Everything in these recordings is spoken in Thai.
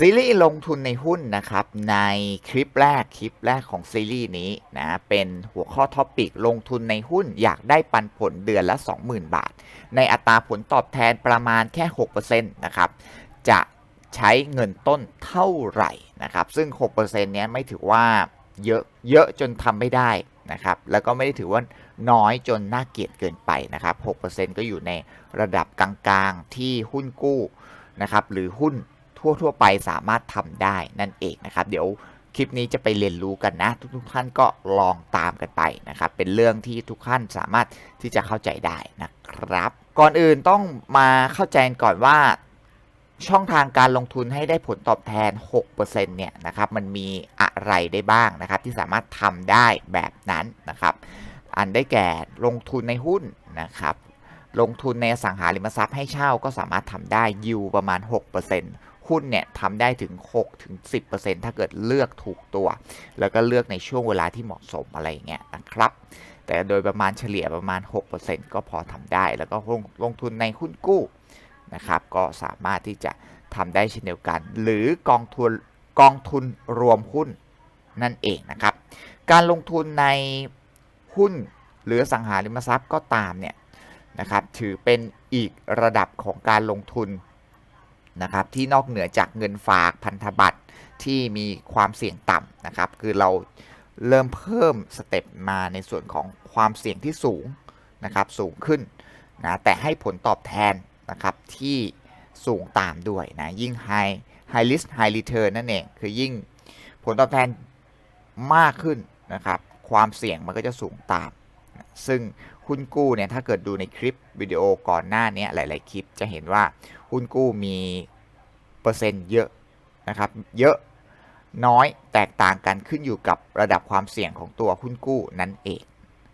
ซีรีส์ลงทุนในหุ้นนะครับ ในคลิปแรกคลิปแรกของซีรีส์นี้นะ เป็นหัวข้อท็อปิกลงทุนในหุ้นอยากได้ปันผลเดือนละ 20,000 บาท ในอัตราผลตอบแทนประมาณแค่ 6%นะครับ จะใช้เงินต้นเท่าไหร่นะครับ ซึ่ง 6%เนี้ยไม่ถือว่าเยอะเยอะจนทำไม่ได้นะครับ แล้วก็ไม่ได้ถือว่าน้อยจนน่าเกลียดเกินไปนะครับ 6%ก็อยู่ในระดับกลางๆที่หุ้นกู้นะครับ หรือหุ้น ทั่วๆไปสามารถทำได้นั่นเองนะครับ เดี๋ยวคลิปนี้จะไปเรียนรู้กันนะ ทุกๆท่านก็ลองตามกันไปนะครับ เป็นเรื่องที่ทุกท่านสามารถที่จะเข้าใจได้นะครับ ก่อนอื่นต้องมาเข้าใจก่อนว่าช่องทางการลงทุนให้ได้ผลตอบแทน 6%เนี่ยนะครับมันมีอะไรได้บ้างนะครับ ที่สามารถทำได้แบบนั้นนะครับ อันได้แก่ลงทุนในหุ้นนะครับ ลงทุนในสังหาริมทรัพย์ให้เช่าก็สามารถทำได้ยิวประมาณ 6% หุ้นเนี่ยทำได้ถึง6ถึง10%ถ้าเกิดเลือกถูกตัว แล้วก็เลือกในช่วงเวลาที่เหมาะสมอะไรอย่างเงี้ยนะครับ แต่โดยประมาณเฉลี่ยประมาณ 6%ก็พอทำได้ แล้วก็ลงลงทุนในหุ้นกู้นะครับก็สามารถที่จะทำได้เช่นเดียวกัน หรือกองทุนกองทุนรวมหุ้นนั่นเองนะครับ การลงทุนในหุ้นหรือสังหาริมทรัพย์ก็ตามเนี่ยนะครับถือเป็นอีกระดับของการลงทุน นะครับที่นอกเหนือจากเงินฝากพันธบัตรที่มีความเสี่ยงต่ำนะครับคือเราเริ่มเพิ่มสเต็ปมาในส่วนของความเสี่ยงที่สูงนะครับสูงขึ้นนะแต่ให้ผลตอบแทนนะครับที่สูงตามด้วยนะยิ่ง high high risk high return นั่นเองคือยิ่งผลตอบแทนมากขึ้นนะครับความเสี่ยงมันก็จะสูงตาม ซึ่งหุ้นกู้เนี่ยถ้าเกิดดูในคลิปวิดีโอก่อนหน้านี้หลาย ๆ คลิปจะเห็นว่าหุ้นกู้มีเปอร์เซ็นต์เยอะนะครับเยอะน้อยแตกต่างกันขึ้นอยู่กับระดับความเสี่ยงของตัวหุ้นกู้นั่นเอง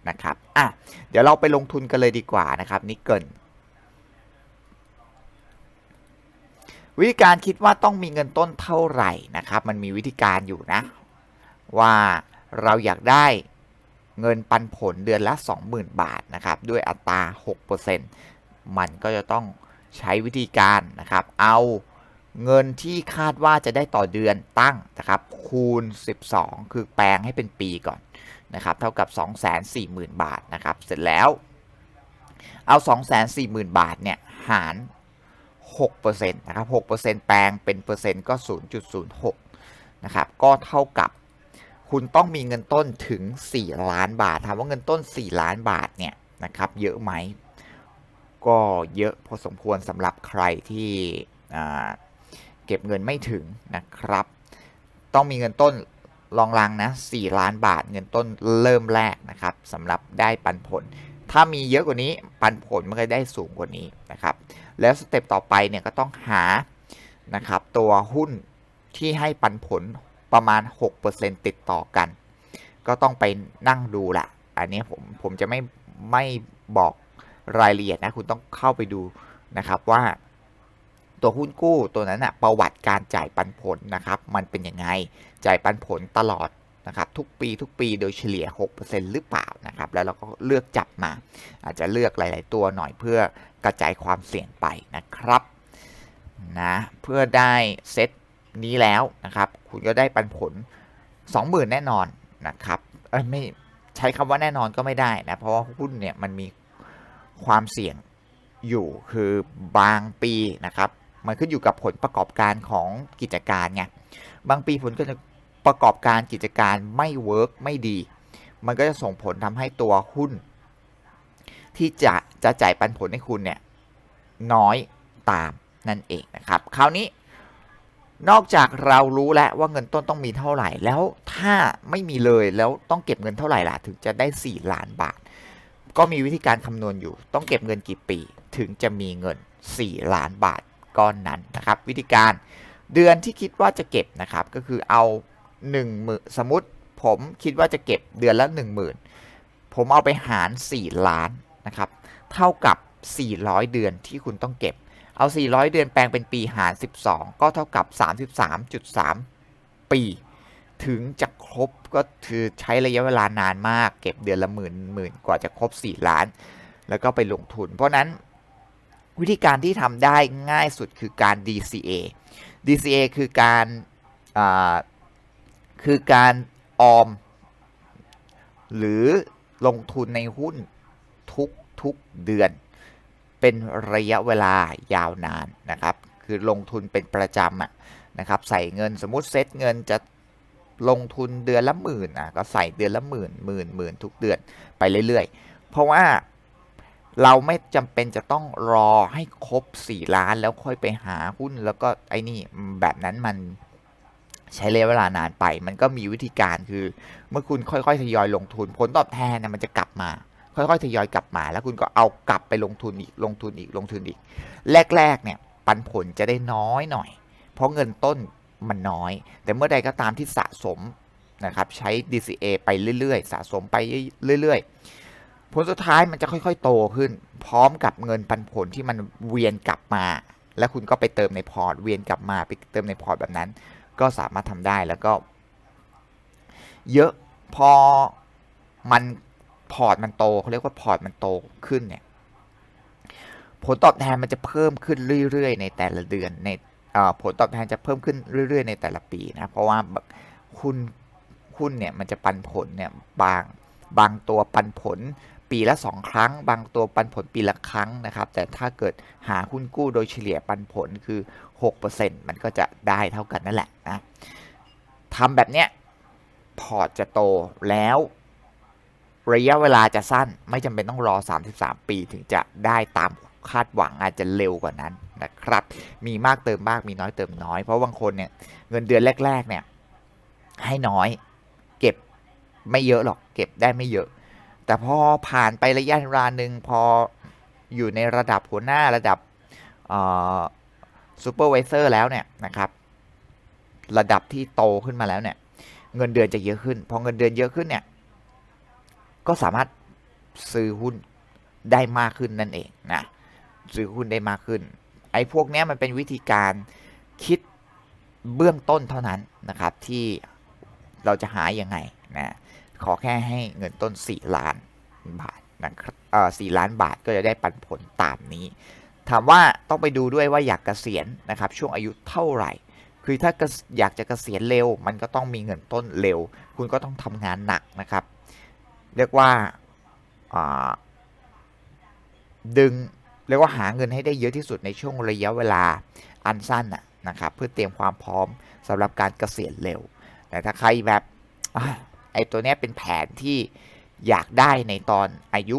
นะครับอะเดี๋ยวเราไปลงทุนกันเลยดีกว่านะครับนี่เกินวิธีการคิดว่าต้องมีเงินต้นเท่าไหร่นะครับ มันมีวิธีการอยู่นะ ว่าเราอยากได้ เงินปันผลเดือนละ 20,000 บาทนะครับด้วยอัตรา 6%มันก็จะต้องใช้วิธีการนะครับ เอาเงินที่คาดว่าจะได้ต่อเดือนตั้งนะครับคูณ 12 คือแปลงให้เป็นปีก่อนนะครับเท่ากับ 240,000 บาทนะครับเสร็จแล้วเอา 240,000 บาทเนี่ยหาร6%นะครับ6%แปลงเป็นเปอร์เซ็นต์ก็ 0.06นะครับก็เท่ากับ คุณต้องมีเงินต้นถึง 4 ล้านบาทถามว่าเงินต้น 4 ล้านบาทเนี่ยนะครับ เยอะไหม ก็เยอะพอสมควรสำหรับใครที่เก็บเงินไม่ถึงนะครับ ต้องมีเงินต้นรองรังนะ 4 ล้านบาท เงินต้นเริ่มแรกนะครับสำหรับได้ปันผล ถ้ามีเยอะกว่านี้ปันผลมันก็ได้สูงกว่านี้นะครับ แล้วสเต็ปต่อไปเนี่ยก็ต้องหานะครับตัวหุ้นที่ให้ปันผล ประมาณ 6%ติดต่อกัน ก็ต้องไปนั่งดูละอันนี้ผมผมจะไม่ไม่บอกรายละเอียดนะ คุณต้องเข้าไปดูนะครับว่าตัวหุ้นกู้ตัวนั้นนะประวัติการจ่ายปันผลนะครับ มันเป็นยังไงจ่ายปันผลตลอดนะครับ ทุกปีทุกปีโดยเฉลี่ย 6%หรือเปล่านะครับ แล้วเราก็เลือกจับมา อาจจะเลือกหลาย ๆ ตัวหน่อยเพื่อกระจายความเสี่ยงไปนะครับนะเพื่อได้เซตนี้แล้วนะครับ คุณก็ได้ปันผล 20,000 แน่นอนนะครับไม่ใช้คำว่าแน่นอนก็ไม่ได้นะ เพราะว่าหุ้นเนี่ยมันมีความเสี่ยงอยู่คือบางปีนะครับ มันขึ้นอยู่กับผลประกอบการของกิจการไงบางปีผลก็จะประกอบการกิจการไม่เวิร์กไม่ดี มันก็จะส่งผลทำให้ตัวหุ้น ที่จะจะจ่ายปันผลให้คุณเนี่ยน้อยตามนั่นเองนะครับ คราวนี้ นอกจากเรารู้แล้วว่าเงินต้นต้องมีเท่าไหร่ แล้วถ้าไม่มีเลยแล้วต้องเก็บเงินเท่าไหร่ล่ะถึงจะได้ 4 ล้านบาท ก็มีวิธีการคำนวณอยู่ ต้องเก็บเงินกี่ปี ถึงจะมีเงิน 4 ล้านบาทก้อนนั้นนะครับ วิธีการเดือนที่คิดว่าจะเก็บนะครับ ก็คือเอา1มือสมมติผมคิดว่าจะเก็บเดือนละ 1 0,000 ผมเอาไปหาร 4 ล้านนะครับ เท่ากับ 400 เดือนที่คุณต้องเก็บ เอา 400 เดือนแปลงเป็นปีหาร 12 ก็เท่ากับ 33.3 ปี ถึงจะครบก็คือใช้ระยะเวลานานมาก เก็บเดือนละหมื่นหมื่นกว่าจะครบ 4 ล้าน แล้วก็ไปลงทุน เพราะนั้นวิธีการที่ทำได้ง่ายสุดคือการ DCA DCA คือการคือการออม หรือลงทุนในหุ้นทุกทุกเดือน เป็นระยะเวลายาวนานนะครับ คือลงทุนเป็นประจำอะนะครับ ใส่เงินสมมุติเซตเงินจะลงทุนเดือนละหมื่นอะก็ใส่เดือนละหมื่นหมื่นหมื่นทุกเดือนไปเรื่อยๆ เพราะว่าเราไม่จำเป็นจะต้องรอให้ครบ 4 ล้านแล้วค่อยไปหาหุ้นแล้วก็ไอ้นี่แบบนั้นมันใช้ระยะเวลานานไป มันก็มีวิธีการคือ เมื่อคุณค่อยๆทยอยลงทุนผลตอบแทนเนี่ยมันจะกลับมา ค่อยๆทยอยกลับมา แล้วคุณก็เอากลับไปลงทุนอีกลงทุนอีกลงทุนอีก แรกๆเนี่ยปันผลจะได้น้อยหน่อย เพราะเงินต้นมันน้อย แต่เมื่อใดก็ตามที่สะสมนะครับใช้ DCA ไปเรื่อยๆ สะสมไปเรื่อยๆ ผลสุดท้ายมันจะค่อยๆ โตขึ้น พร้อมกับเงินปันผลที่มันเวียนกลับมา แล้วคุณก็ไปเติมในพอร์ต เวียนกลับมาไปเติมในพอร์ตแบบนั้น ก็สามารถทำได้แล้วก็ เยอะพอมัน พอร์ตมันโตเขาเรียกว่าพอร์ตมันโตขึ้นเนี่ยผลตอบแทนมันจะเพิ่มขึ้นเรื่อยๆ ในแต่ละเดือนในผลตอบแทนจะเพิ่มขึ้นเรื่อย ๆ ในแต่ละปีนะเพราะว่าแบบหุ้นหุ้นเนี่ยมันจะปันผลเนี่ยบางบางตัวปันผลปีละ 2 ครั้ง บางตัวปันผลปีละครั้งนะครับ แต่ถ้าเกิดหาหุ้นกู้โดยเฉลี่ยปันผลคือ 6%มันก็จะได้เท่ากันนั่นแหละนะทำแบบเนี้ยพอร์ตจะโตแล้ว ระยะเวลาจะสั้นไม่จำเป็นต้องรอ 33 ปีถึงจะได้ตามคาดหวังอาจจะเร็วกว่านั้นนะครับ มีมากเติมมากมีน้อยเติมน้อย เพราะบางคนเนี่ยเงินเดือนแรก ๆ เนี่ย ให้น้อย เก็บไม่เยอะหรอก เก็บได้ไม่เยอะ แต่พอผ่านไประยะเวลาหนึ่งพออยู่ในระดับหัวหน้าระดับซูเปอร์วิเซอร์แล้วเนี่ยนะครับ ระดับที่โตขึ้นมาแล้วเนี่ย เงินเดือนจะเยอะขึ้น พอเงินเดือนเยอะขึ้นเนี่ย ก็สามารถซื้อหุ้นได้มากขึ้นนั่นเองนะซื้อหุ้นได้มากขึ้น ไอ้พวกนี้มันเป็นวิธีการคิดเบื้องต้นเท่านั้นนะครับ ที่เราจะหายังไงนะขอแค่ให้เงินต้น 4 ล้านบาทนะครับเอ่อ4ล้านบาทก็จะได้ปันผลตามนี้ ถามว่าต้องไปดูด้วยว่าอยากเกษียณนะครับ ช่วงอายุเท่าไหร่ คือถ้าอยากจะเกษียณเร็ว มันก็ต้องมีเงินต้นเร็ว คุณก็ต้องทำงานหนักนะครับ เรียกว่าดึงเรียกว่าหาเงินให้ได้เยอะที่สุดในช่วงระยะเวลาอันสั้นนะครับเพื่อเตรียมความพร้อมสำหรับการเกษียณเร็ว แต่ถ้าใครแบบไอ้ตัวเนี้ยเป็นแผนที่อยากได้ในตอนอายุ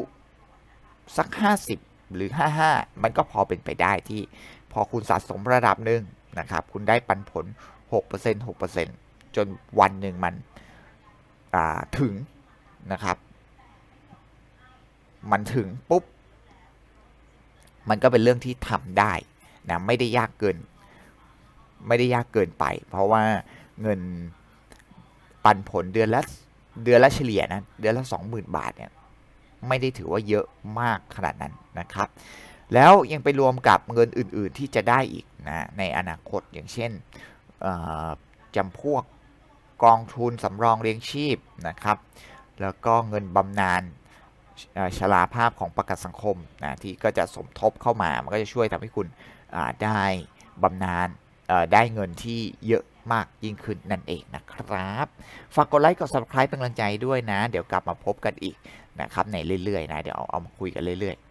สัก 50 หรือ 55 มันก็พอเป็นไปได้ที่พอคุณสะสมระดับหนึ่งนะครับ คุณได้ปันผล 6% 6%จนวันหนึ่งมันถึง นะครับ มันถึงปุ๊บ มันก็เป็นเรื่องที่ทำได้นะไม่ได้ยากเกิน ไม่ได้ยากเกินไป เพราะว่าเงินปันผลเดือนละเดือนละเฉลี่ยนะเดือนละ 20,000 บาทเนี่ยไม่ได้ถือว่าเยอะมากขนาดนั้นนะครับ แล้วยังไปรวมกับเงินอื่น ๆที่จะได้อีกนะในอนาคตอย่างเช่นจำพวกกองทุนสำรองเลี้ยงชีพนะครับ แล้วก็เงินบำนาญชราภาพของประกันสังคมนะที่ก็จะสมทบเข้ามา มันก็จะช่วยทำให้คุณได้บำนาญได้เงินที่เยอะมากยิ่งขึ้นนั่นเองนะครับ ฝากกดไลค์กด subscribe เป็นกำลังใจด้วยนะ เดี๋ยวกลับมาพบกันอีกนะครับในเรื่อยๆนะ เดี๋ยวเอาเอามาคุยกันเรื่อยๆ